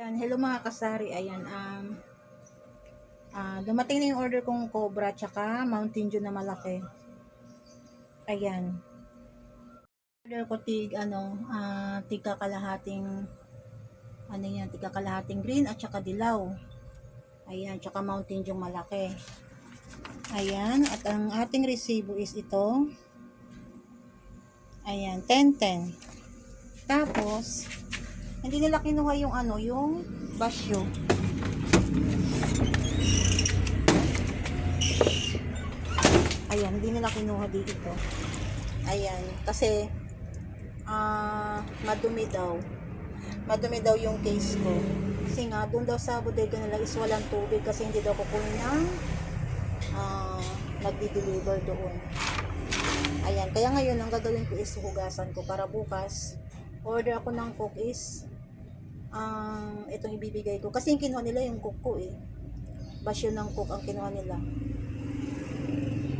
Yan, hello mga kasari. Ayan, um, ah dumating na yung order kong Cobra tsaka Mountain Dew na malaki. Ayan. Order ko tig, ano, ah tig kalahating, ano yan, tig kalahating green at tsaka dilaw. Ayan, tsaka Mountain Dew malaki. Ayan, at ang ating resibo is ito. Ayan, 10-10. Tapos, hindi nila kinuha yung ano, yung basyo. Ayan, hindi nila kinuha dito. Ayan, kasi ah madumi daw. Madumi daw yung case ko. Kasi nga, doon daw sa bodega nila is walang tubig kasi hindi daw kukunin ng ah nagdi-deliver doon. Ayan, kaya ngayon ang gagawin ko is hugasan ko para bukas order ako ng cook ang itong ibibigay ko. Kasi yung kinuha nila yung cook ko eh. Basyo ng cook ang kinuha nila.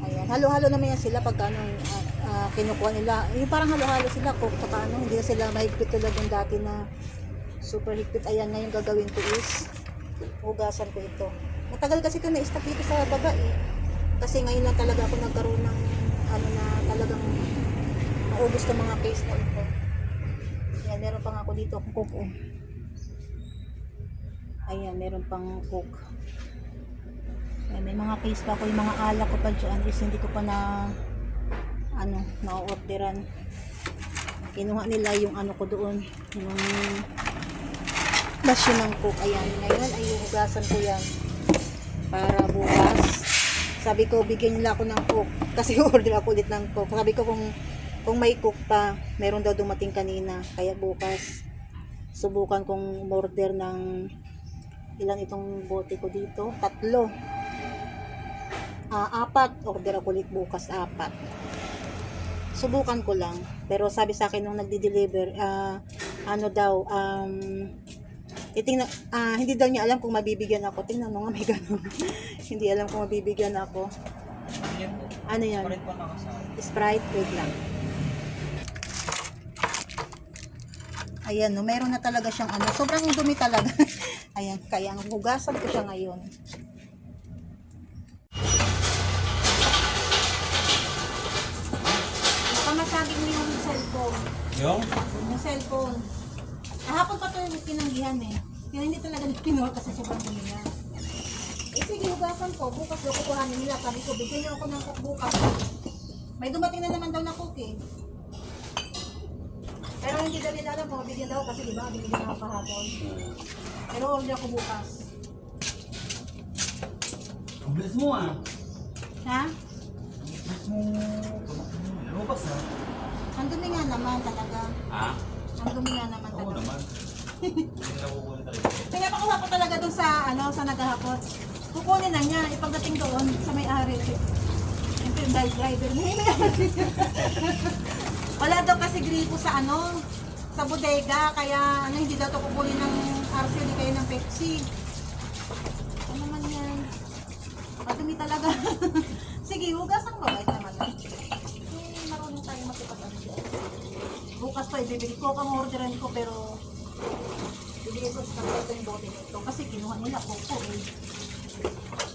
Ayan, halo-halo naman yan sila pag ano, ah, ah, kinukuha nila. Yung parang halo-halo sila cook saka ano, hindi na sila mahigpit tulad ng dati na super higpit. Ayan, ngayon gagawin ko is hugasan ko ito. Matagal kasi ito na-stop dito sa baga eh. Kasi ngayon lang talaga ako nagkaroon ng ano na talagang maubos ng mga case na ito. Ayan, meron pang ako dito kung cook. Ayan, meron pang cook. Ayan, may mga case pa ako. Yung mga alak ko pa dyan is hindi ko pa na ano, na-orderan. Kinuha nila yung ano ko doon. Yung basyo ng cook. Ayan, ngayon ay hugasan ko yan. Para bukas. Sabi ko, bigyan nila ako ng cook. Kasi order ako ulit ng cook. Sabi ko kung kung may cook pa, meron daw dumating kanina. Kaya bukas, subukan kong order ng ilan itong bote ko dito. Tatlo. Ah, apat. Order ako ulit bukas, apat. Subukan ko lang. Pero sabi sa akin nung nagdi-deliver, ah, ano daw, um, titingnan, ah, hindi daw niya alam kung mabibigyan ako. Tingnan mo nga, may ganun. hindi alam kung mabibigyan ako. Ano yan? Sprite, wait lang. Ayan, no, meron na talaga siyang ano. Sobrang dumi talaga. Ayan, kaya ang hugasan ko siya ngayon. Baka masagin mo yung cellphone. Yung? Yung cellphone. Kahapon pa ito yung pinanggihan eh. Kaya hindi talaga kinuha kasi sobrang dumi niya. Eh sige, hugasan ko. Bukas daw kukuhanin nila. Sabi ko, bigyan niyo ako ng bukas. May dumating na naman daw na cook eh. Pero hindi daw nila alam kung mabigyan daw kasi di ba, binigyan ako kahapon. Pero order ako bukas. Ang bilis mo ah. Ha? Bilis mo. Lumabas ah. Ang dumi nga naman talaga. Ha? Ang dumi nga naman Oo talaga. naman. Hindi na kukunin talaga. Kaya pakuha ko talaga doon sa, ano, sa naghahapot. Kukunin na niya, ipagdating doon sa may-ari. Siyempre yung driver na yun. Wala daw kasi gripo sa ano, sa bodega, kaya ano, hindi daw to kukunin ng RC, hindi kayo ng Pepsi. Ano naman yan? Madumi talaga. Sige, hugasan ko. Kahit naman lang. Eh, marunong tayo makipag-ano dyan. Bukas pa, ibibili ko kang orderan ko, pero bibigay ko sa ito yung bote nito. Kasi kinuha nila koko eh.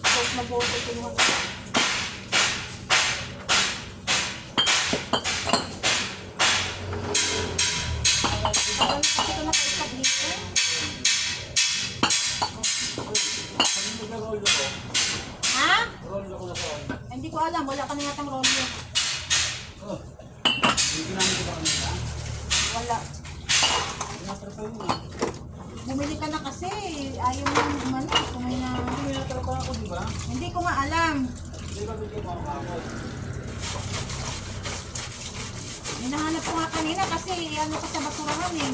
Coke na bote kinuha nila. Ha? Hindi ko alam, wala ka na yatang ko kanina? Wala. Bumili ka na kasi, ayaw mo yung umano, kumain na. Hindi di ba? Hindi ko nga alam. Hindi ba bigyan mo ako ako? Hinahanap ko nga kanina kasi ano ko sa basurahan eh.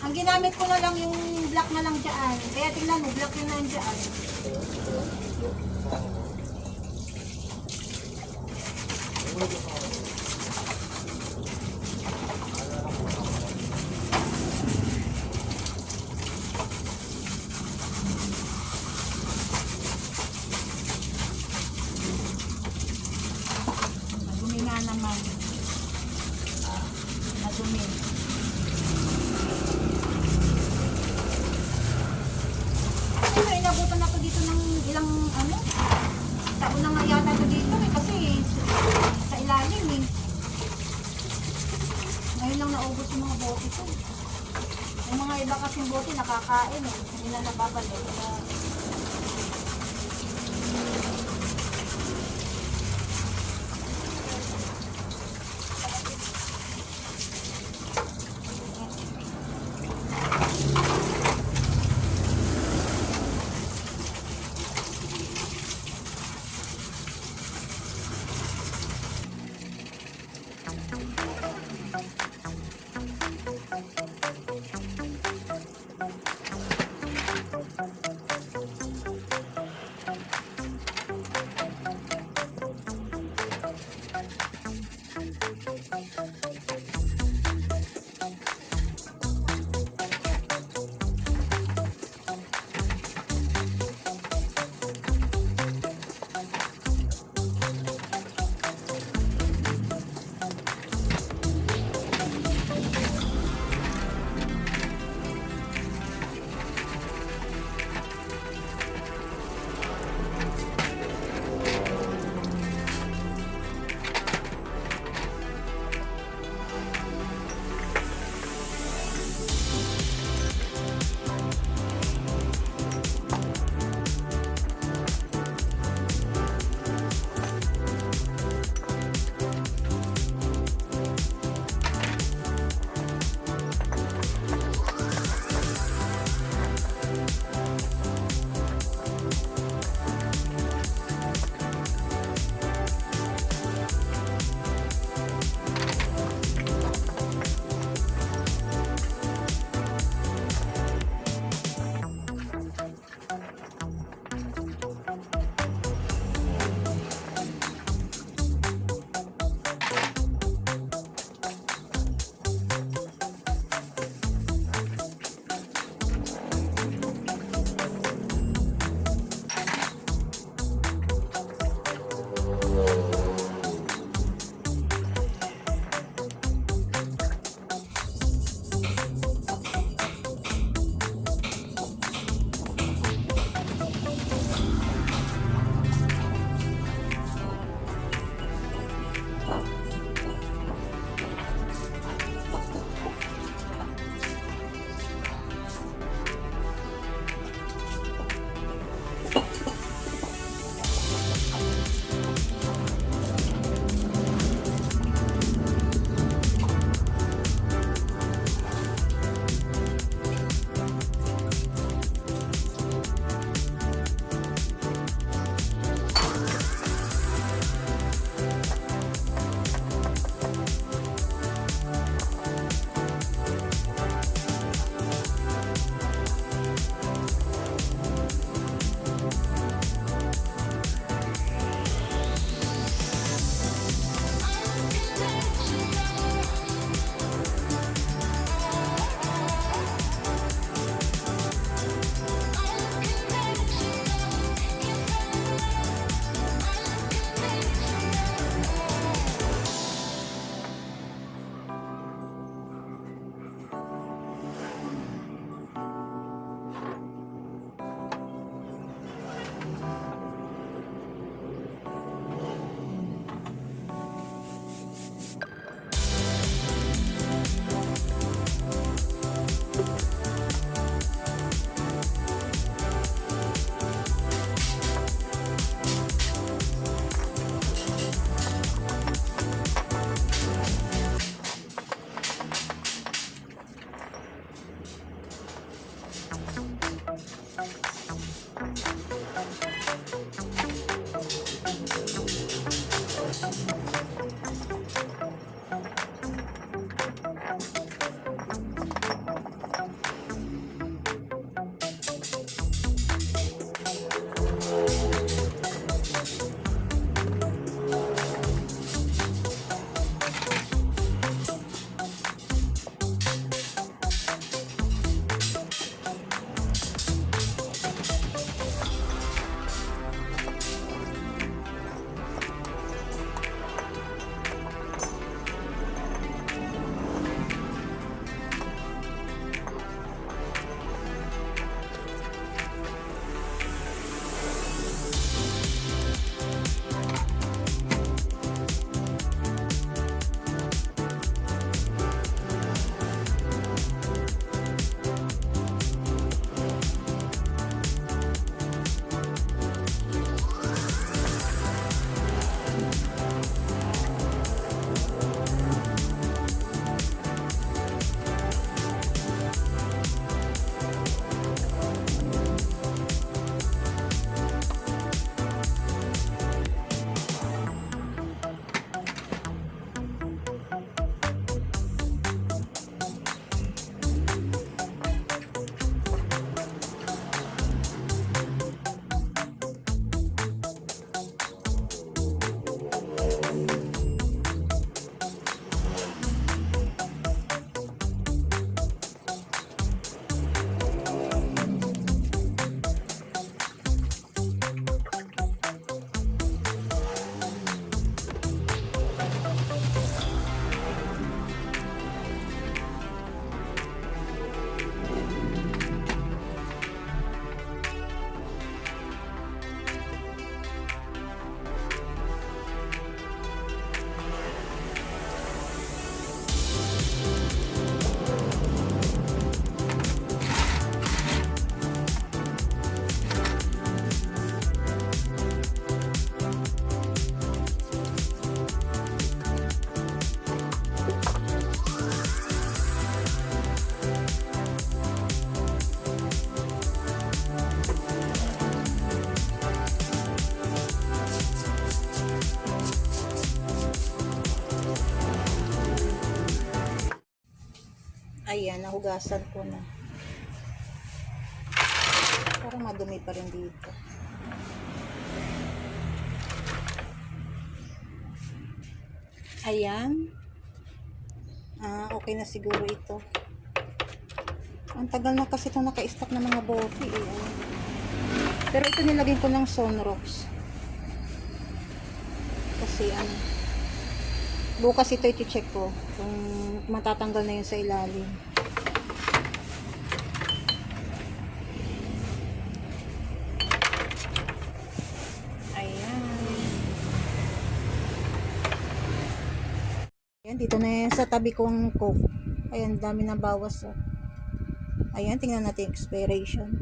Ang, ginamit ko na lang yung black na lang dyan. Kaya tingnan mo, black na dyan. Madumi namin. Pero inabutan na to dito ng ilang ano, taon na nga yata to dito eh, kasi sa ilalim eh. Ngayon lang naubos yung mga bote ko. Yung mga iba kasing bote nakakain eh, hindi na nababalik. Uh, Ayan, nahugasan ko na. Parang madumi pa rin dito. Ayan. Ah, okay na siguro ito. Ang tagal na kasi itong naka-stock ng mga bote eh. Ayan. Pero ito nilagay ko ng sunrocks. Kasi ano, bukas ito iti-check ko kung matatanggal na yun sa ilalim. Ayan. Ayan, dito na yan sa tabi kong coke. Ayan, dami na bawas. Oh. Ayan, tingnan natin expiration.